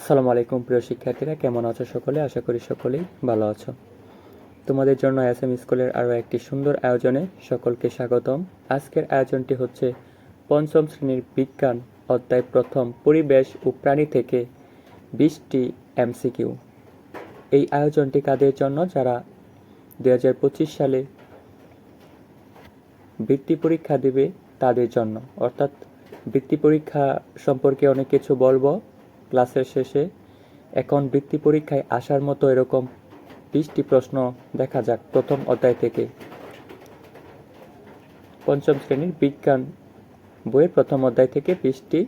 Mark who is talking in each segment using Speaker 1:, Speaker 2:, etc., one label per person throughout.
Speaker 1: আসসালামু আলাইকুম, প্রিয় শিক্ষার্থীরা। কেমন আছো সকলে? আশা করি সকলেই ভালো আছো। তোমাদের জন্য এস এম স্কুলের আরও একটি সুন্দর আয়োজনে সকলকে স্বাগতম। আজকের আয়োজনটি হচ্ছে পঞ্চম শ্রেণির বিজ্ঞান অধ্যায় প্রথম, পরিবেশ ও প্রাণী থেকে বিশটি এমসিকিউ। এই আয়োজনটি কাদের জন্য? যারা দু হাজার পঁচিশ সালে বৃত্তি পরীক্ষা দেবে তাদের জন্য। অর্থাৎ বৃত্তি পরীক্ষা সম্পর্কে অনেক কিছু বলব। ক্লাসের শেষে এখন বৃত্তি পরীক্ষায় আসার মতো এরকম বিশটি প্রশ্ন দেখা যাক প্রথম অধ্যায় থেকে। পঞ্চম শ্রেণির বিজ্ঞান বইয়ের প্রথম অধ্যায় থেকে বিশটি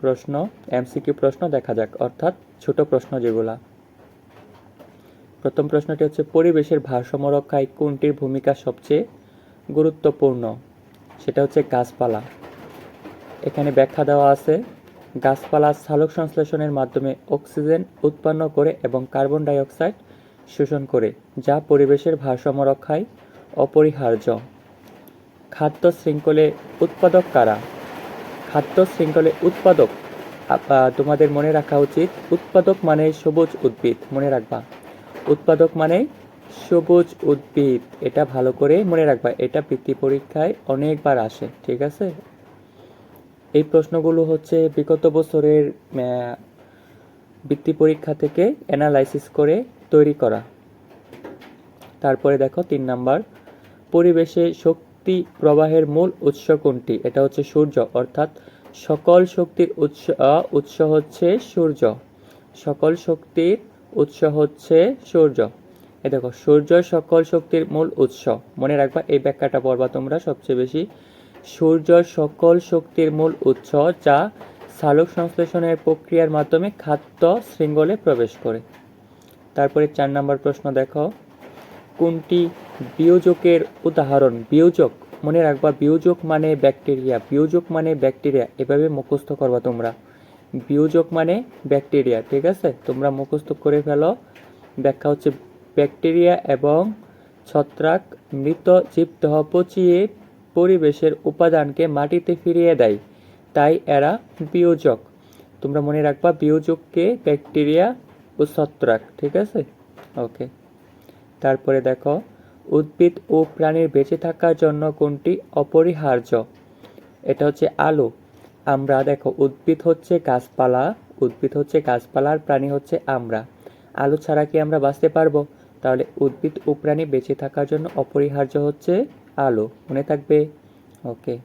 Speaker 1: প্রশ্ন, এমসিকিউ প্রশ্ন দেখা যাক, অর্থাৎ ছোট প্রশ্ন যেগুলা। প্রথম প্রশ্নটি হচ্ছে, পরিবেশের ভারসাম্য রক্ষায় কোনটির ভূমিকা সবচেয়ে গুরুত্বপূর্ণ? সেটা হচ্ছে গাছপালা। এখানে ব্যাখ্যা দেওয়া আছে গাছপালা সালোক সংশ্লেষণের মাধ্যমে অক্সিজেন উৎপন্ন করে এবং কার্বন ডাই অক্সাইড শোষণ করে, যা পরিবেশের ভারসাম্য রক্ষায় অপরিহার্য। খাদ্য শৃঙ্খলে উৎপাদক কারা? খাদ্য শৃঙ্খলে উৎপাদক তোমাদের মনে রাখা উচিত, উৎপাদক মানে সবুজ উদ্ভিদ, মনে রাখবা। উৎপাদক মানে সবুজ উদ্ভিদ, এটা ভালো করে মনে রাখবা, এটা বৃত্তি পরীক্ষায় অনেকবার আসে, ঠিক আছে? এই প্রশ্নগুলো হচ্ছে বিগত বছরের বৃত্তি পরীক্ষা থেকে অ্যানালাইসিস করে তৈরি করা। তারপরে দেখো তিন নাম্বার, পরিবেশে শক্তি প্রবাহের মূল উৎস কোনটি? এটা হচ্ছে সূর্য, অর্থাৎ সকল শক্তির উৎস উৎস হচ্ছে সূর্য। সকল শক্তির উৎস হচ্ছে সূর্য। এ দেখো, সূর্য সকল শক্তির মূল উৎস। মনে রাখবা, এই ব্যাখ্যাটা পড়বা তোমরা সবচেয়ে বেশি সূর্য সকল শক্তির মূল উৎস যা সালোক সংশ্লেষণের প্রক্রিয়ার মাধ্যমে খাদ্য শৃঙ্গলে প্রবেশ করে। তারপরে চার নম্বর প্রশ্ন দেখো। কোনটি বিয়োজকের উদাহরণ? বিয়োজক মনে রাখবা, বিয়োজক মানে ব্যাকটেরিয়া, বিয়োজক মানে ব্যাকটেরিয়া। এভাবে মুখস্থ করবা তোমরা। বিয়োজক মানে ব্যাকটেরিয়া, ঠিক আছে? তোমরা মুখস্থ করে ফেলো। ব্যাখ্যা হচ্ছে ব্যাকটেরিয়া এবং ছত্রাক মৃত জীবদেহ পচিয়ে পরিবেশের উপাদানকে মাটিতে ফিরিয়ে দেয়। তাই এরা বিয়োজক। তোমরা মনে রাখবা বিয়োজককে ব্যাকটেরিয়া ও ছত্রাক, ঠিক আছে? ওকে। তারপরে দেখো, উদ্ভিদ ও প্রাণীর বেঁচে থাকার জন্য কোনটি অপরিহার্য? এটা হচ্ছে আলো। আমরা দেখো, উদ্ভিদ হচ্ছে গাছপালা, উদ্ভিদ হচ্ছে গাছপালা আর প্রাণী হচ্ছে আমরা। আলো ছাড়া কি আমরা বাঁচতে পারব? তাহলে উদ্ভিদ ও প্রাণী বেঁচে থাকার জন্য অপরিহার্য হচ্ছে আলো, মনে থাকবে? ওকে।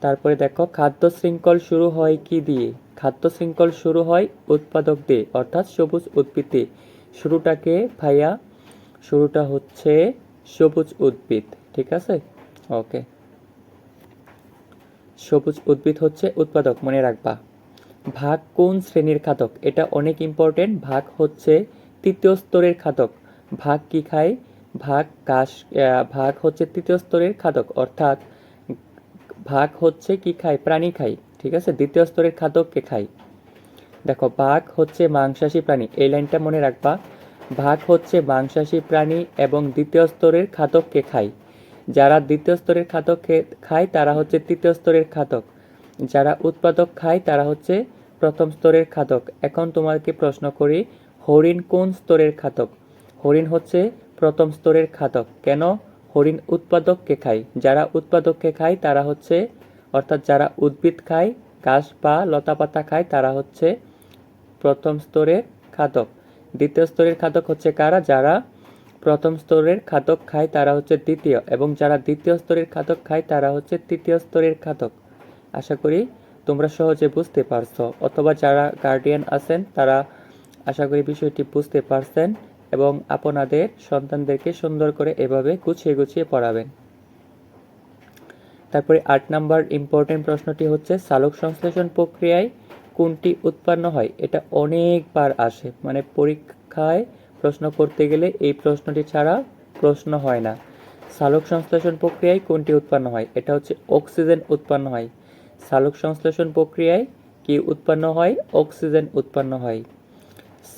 Speaker 1: তারপরে দেখো, খাদ্য শৃঙ্খল শুরু হয় কি দিয়ে? খাদ্য শৃঙ্খল শুরু হয় উৎপাদক দিয়ে, অর্থাৎ সবুজ উদ্ভিদ। শুরুটাকে ভাইয়া, শুরুটা হচ্ছে সবুজ উদ্ভিদ, ঠিক আছে? ওকে। সবুজ উদ্ভিদ হচ্ছে উৎপাদক, মনে রাখবা। ভাগ কোন শ্রেণির খাদক? এটা অনেক ইম্পর্টেন্ট ভাগ হচ্ছে তৃতীয় স্তরের খাদক। ভাগ কি খায়? ভাগ আহ, ভাগ হচ্ছে তৃতীয় স্তরের খাদক অর্থাৎ ভাগ হচ্ছে কি খায়? প্রাণী খায় ঠিক আছে? দ্বিতীয় স্তরের খাদককে খায়। দেখো বাঘ হচ্ছে মাংসাশী প্রাণী এই লাইনটা মনে রাখবা। ভাগ হচ্ছে মাংসাশী প্রাণী এবং দ্বিতীয় স্তরের খাদককে খায়। যারা দ্বিতীয় স্তরের খাদক খায় তারা হচ্ছে তৃতীয় স্তরের খাদক। যারা উৎপাদক খায় তারা হচ্ছে প্রথম স্তরের খাদক। এখন তোমাকে প্রশ্ন করি হরিণ কোন স্তরের খাদক? হরিণ হচ্ছে প্রথম স্তরের খাদক। কেন? হরিণ উৎপাদককে খায়। যারা উৎপাদককে খায়, তারা হচ্ছে, অর্থাৎ যারা উদ্ভিদ খায়, ঘাস বা লতাপাতা খায়, তারা হচ্ছে প্রথম স্তরের খাদক। দ্বিতীয় স্তরের খাদক হচ্ছে কারা? যারা প্রথম স্তরের খাদক খায়, তারা হচ্ছে দ্বিতীয়। এবং যারা দ্বিতীয় স্তরের খাদক খায়, তারা হচ্ছে তৃতীয় স্তরের খাদক। আশা করি তোমরা সহজে বুঝতে পারছ। অথবা যারা গার্ডিয়ান আছেন, তারা আশা করি বিষয়টি বুঝতে পারছেন। এবং আপনাদের সন্তানদেরকে সুন্দর করে এভাবে গুছিয়ে গুছিয়ে পড়াবেন। তারপরে আট নাম্বার ইম্পর্টেন্ট প্রশ্নটি হচ্ছে, সালোক সংশ্লেষণ প্রক্রিয়ায় কোনটি উৎপন্ন হয়? এটা অনেকবার আসে। মানে পরীক্ষায় প্রশ্ন করতে গেলে এই প্রশ্নটি ছাড়া প্রশ্ন হয় না। সালোক সংশ্লেষণ প্রক্রিয়ায় কোনটি উৎপন্ন হয়? এটা হচ্ছে অক্সিজেন উৎপন্ন হয়। সালোক সংশ্লেষণ প্রক্রিয়ায় কি উৎপন্ন হয়? অক্সিজেন উৎপন্ন হয়।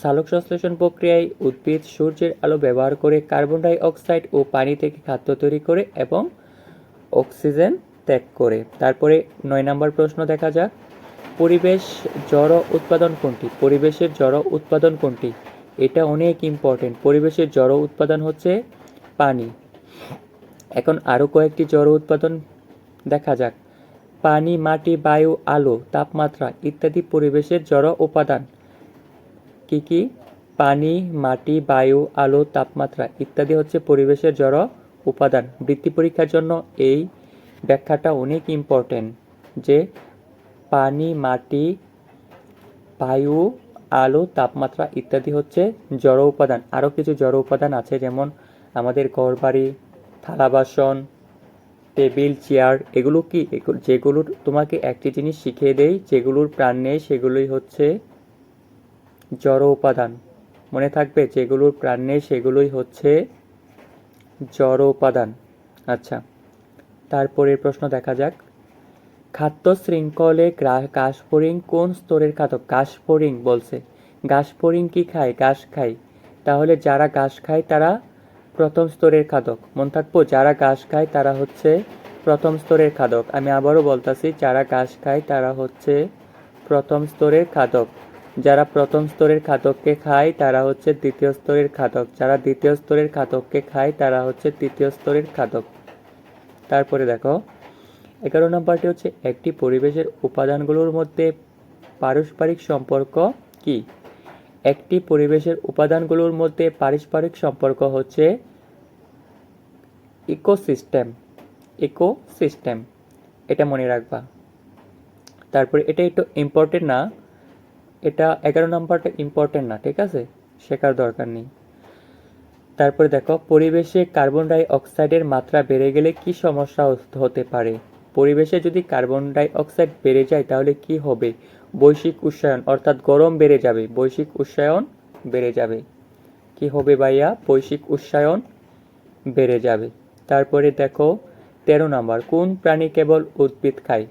Speaker 1: সালোক সংশ্লেষণ প্রক্রিয়ায় উদ্ভিদ সূর্যের আলো ব্যবহার করে কার্বন ডাই অক্সাইড ও পানি থেকে খাদ্য তৈরি করে এবং অক্সিজেন ত্যাগ করে। তারপরে নয় নম্বর প্রশ্ন দেখা যাক। পরিবেশ জড় উৎপাদন কোনটি? পরিবেশের জড় উৎপাদন কোনটি? এটা অনেক ইম্পর্টেন্ট পরিবেশের জড় উৎপাদন হচ্ছে পানি। এখন আরও কয়েকটি জড় উৎপাদন দেখা যাক। পানি, মাটি, বায়ু, আলো, তাপমাত্রা ইত্যাদি পরিবেশের জড় উপাদান। কি কি? পানি, মাটি, বায়ু, আলো, তাপমাত্রা ইত্যাদি হচ্ছে পরিবেশের জড় উপাদান। বৃত্তি পরীক্ষার জন্য এই ব্যাখ্যাটা অনেক ইম্পর্টেন্ট যে পানি, মাটি, বায়ু, আলো, তাপমাত্রা ইত্যাদি হচ্ছে জড় উপাদান। আরও কিছু জড় উপাদান আছে, যেমন আমাদের ঘরবাড়ি, থালা বাসন, টেবিল, চেয়ার, এগুলো কি? যেগুলোর তোমাকে একটি জিনিস শিখিয়ে দেই, যেগুলোর প্রাণ নেই, সেগুলোই হচ্ছে জড় উপাদান। মনে থাকবে যেগুলোর প্রাণ নেই, সেগুলোই হচ্ছে জড় উপাদান। আচ্ছা তারপরের প্রশ্ন দেখা যাক। খাদ্য শৃঙ্খলে ঘাসফড়িং কোন স্তরের খাদক ঘাসফড়িং বলছে। ঘাসফড়িং কি খায়? ঘাস খায়। তাহলে যারা ঘাস খায়, তারা প্রথম স্তরের খাদক। মনে থাকব, যারা ঘাস খায়, তারা হচ্ছে প্রথম স্তরের খাদক। আমি আবারও বলতাছি, যারা ঘাস খায়, তারা হচ্ছে প্রথম স্তরের খাদক। যারা প্রথম স্তরের খাতককে খায়, তারা হচ্ছে দ্বিতীয় স্তরের খাতক। যারা দ্বিতীয় স্তরের খাতককে খায়, তারা হচ্ছে তৃতীয় স্তরের খাতক। তারপরে দেখো, এগারো নম্বরটি হচ্ছে একটি পরিবেশের উপাদানগুলোর মধ্যে পারস্পরিক সম্পর্ক কি? একটি পরিবেশের উপাদানগুলোর মধ্যে পারস্পরিক সম্পর্ক হচ্ছে ইকোসিস্টেম। ইকোসিস্টেম, এটা মনে রাখবা। তারপরে এটা একটু ইম্পর্টেন্ট না। এটা এগারো নম্বরটা ইম্পর্টেন্ট না, ঠিক আছে? শেখার দরকার নেই। তারপরে দেখো, পরিবেশে কার্বন ডাই অক্সাইডের মাত্রা বেড়ে গেলে কি সমস্যা হত- পারে? পরিবেশে যদি কার্বন ডাই অক্সাইড বেড়ে যায়, তাহলে কি হবে? বৈশ্বিক উষ্ণায়ন, অর্থাৎ গরম বেড়ে যাবে, বৈশ্বিক উষ্ণায়ন বেড়ে যাবে। কি হবে ভাইয়া? বৈশ্বিক উষ্ণায়ন বেড়ে যাবে। তারপরে দেখো, তেরো নাম্বার, কোন প্রাণী কেবল উদ্ভিদ খায়?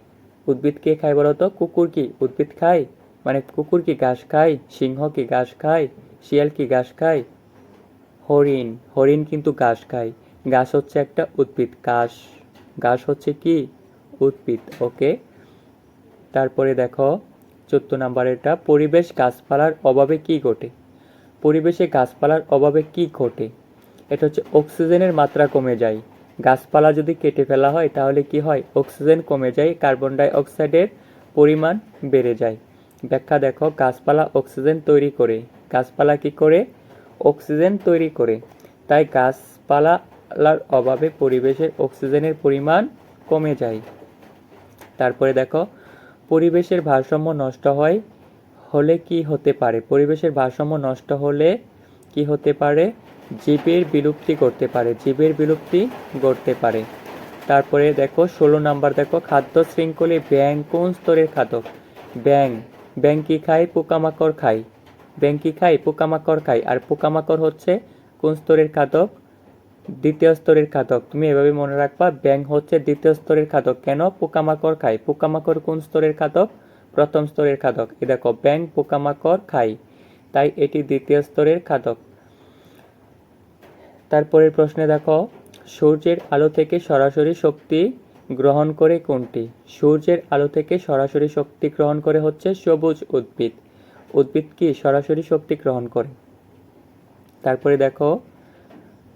Speaker 1: উদ্ভিদ কে খায় বলো তো কুকুর কি? উদ্ভিদ খায়? মানে কুকুর কি ঘাস খায়, সিংহ কি ঘাস খায়, শিয়াল কি ঘাস খায়? হরিণ হরিণ কিন্তু ঘাস খায়। ঘাস হচ্ছে একটা উদ্ভিদ। ঘাস ঘাস হচ্ছে কি? উদ্ভিদ। ওকে? তারপরে দেখো, চোদ্দ নাম্বারেরটা, পরিবেশ গাছপালার অভাবে কি ঘটে? পরিবেশে গাছপালার অভাবে কি ঘটে? এটা হচ্ছে অক্সিজেনের মাত্রা কমে যায়। গাছপালা যদি কেটে ফেলা হয়, তাহলে কি হয়? অক্সিজেন কমে যায়, কার্বন ডাই অক্সাইডের পরিমাণ বেড়ে যায়। ব্যাখ্যা দেখো, গাছপালা অক্সিজেন তৈরি করে। গাছপালা কি করে? অক্সিজেন তৈরি করে। তাই গাছপালার অভাবে পরিবেশের অক্সিজেনের পরিমাণ কমে যায়। তারপরে দেখো, পরিবেশের ভারসাম্য নষ্ট হয় হলে কি হতে পারে? পরিবেশের ভারসাম্য নষ্ট হলে কি হতে পারে? জীবের বিলুপ্তি করতে পারে, জীবের বিলুপ্তি ঘটতে পারে। তারপরে দেখো, ষোলো নাম্বার দেখো, খাদ্য শৃঙ্খলে ব্যাং কোন স্তরের খাদক ব্যাং ব্যাং কি খায় পোকামাকড় খায় ব্যাং কি খায় পোকামাকড় খায় আর পোকামাকড় হচ্ছে কোন স্তরের খাদক? দ্বিতীয় স্তরের খাদক। তুমি এভাবে মনে রাখবা, ব্যাং হচ্ছে দ্বিতীয় স্তরের খাদক। কেন? পোকামাকড় খায় পোকামাকড় কোন স্তরের খাদক? প্রথম স্তরের খাদক। এ দেখো, ব্যাং, পোকামাকড় খায় তাই এটি দ্বিতীয় স্তরের খাদক। তারপরের প্রশ্নে দেখো, সূর্যের আলো থেকে সরাসরি শক্তি গ্রহণ করে কোনটি? সূর্যের আলো থেকে সরাসরি শক্তি গ্রহণ করে হচ্ছে সবুজ উদ্ভিদ। উদ্ভিদ কি সরাসরি শক্তি গ্রহণ করে? তারপরে দেখো,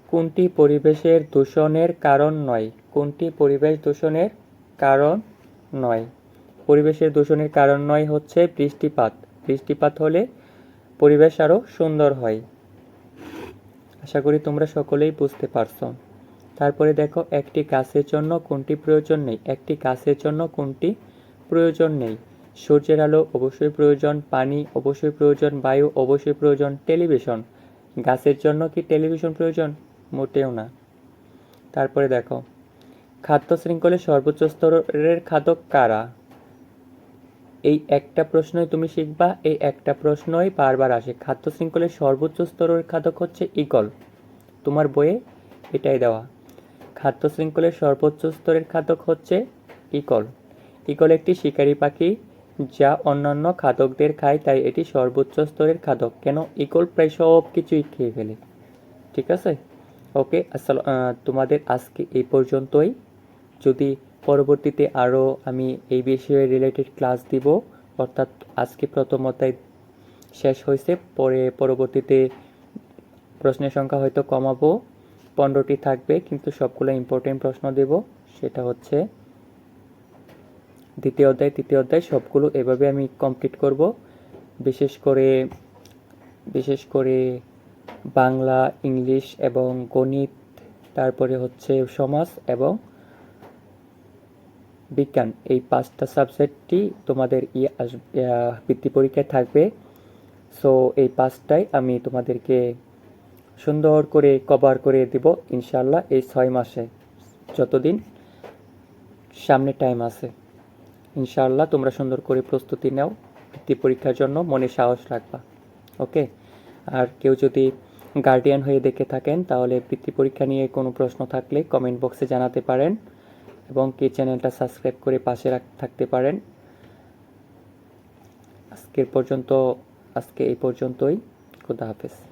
Speaker 1: কোনটি পরিবেশের দূষণের কারণ নয়? কোনটি পরিবেশ দূষণের কারণ নয়? পরিবেশের দূষণের কারণ নয় হচ্ছে বৃষ্টিপাত। বৃষ্টিপাত হলে পরিবেশ আরও সুন্দর হয়। আশা করি তোমরা সকলেই বুঝতে পারছ। তারপরে দেখো, একটি গাছের জন্য কোনটি প্রয়োজন নেই? একটি গাছের জন্য কোনটি প্রয়োজন নেই? সূর্যের আলো অবশ্যই প্রয়োজন, পানি অবশ্যই প্রয়োজন, বায়ু অবশ্যই প্রয়োজন, টেলিভিশন। গাছের জন্য কি টেলিভিশন প্রয়োজন? মোটেও না। তারপরে দেখো, খাদ্য শৃঙ্খলে সর্বোচ্চ স্তরের খাদক কারা? এই একটা প্রশ্নই তুমি শিখবা, এই একটা প্রশ্নই বারবার আসে। খাদ্য শৃঙ্খলের সর্বোচ্চ স্তরের খাদক হচ্ছে ইগল তোমার বইয়ে এটাই দেওয়া। খাদ্য শৃঙ্খলের সর্বোচ্চ স্তরের খাদক হচ্ছে ইগল ইগল একটি শিকারী পাখি যা অন্যান্য খাদকদের খায়, তাই এটি সর্বোচ্চ স্তরের খাদক। কেন ইগল প্রায় সব কিছুই খেয়ে ফেলে? ঠিক আছে? ওকে আসসালাম তোমাদের আজকে এই পর্যন্তই। যদি পরবর্তীতে আরও আমি এই বিষয়ে রিলেটেড ক্লাস দিব, অর্থাৎ আজকে প্রথম অধ্যায় শেষ হয়েছে, পরে পরবর্তীতে প্রশ্নের সংখ্যা হয়তো কমাবো। পনেরোটি থাকবে কিন্তু সবগুলো ইম্পর্টেন্ট প্রশ্ন দেব। সেটা হচ্ছে দ্বিতীয় অধ্যায় তৃতীয় অধ্যায় সবগুলো এভাবে আমি কমপ্লিট করব। বিশেষ করে বিশেষ করে বাংলা ইংলিশ এবং গণিত তারপরে হচ্ছে সমাজ এবং বিজ্ঞান। এই পাঁচটা সাবজেক্টটি তোমাদের ই আহ, বৃত্তি পরীক্ষায় থাকবে। সো এই পাঁচটাই আমি তোমাদেরকে সুন্দর করে কভার করে দিব ইনশাল্লাহ এই ছয় মাসে। যতদিন সামনে টাইম আছে। ইনশাআল্লাহ তোমরা সুন্দর করে প্রস্তুতি নাও বৃত্তি পরীক্ষার জন্য মনে সাহস রাখবা। ওকে আর কেউ যদি গার্ডিয়ান হয়ে দেখে থাকেন, তাহলে বৃত্তি পরীক্ষা নিয়ে কোনো প্রশ্ন থাকলে কমেন্ট বক্সে জানাতে পারেন এবং কি চ্যানেলটা সাবস্ক্রাইব করে পাশে থাকতে পারেন। আজকের পর্যন্ত, আজকে এই পর্যন্তই। খুদা হাফেজ।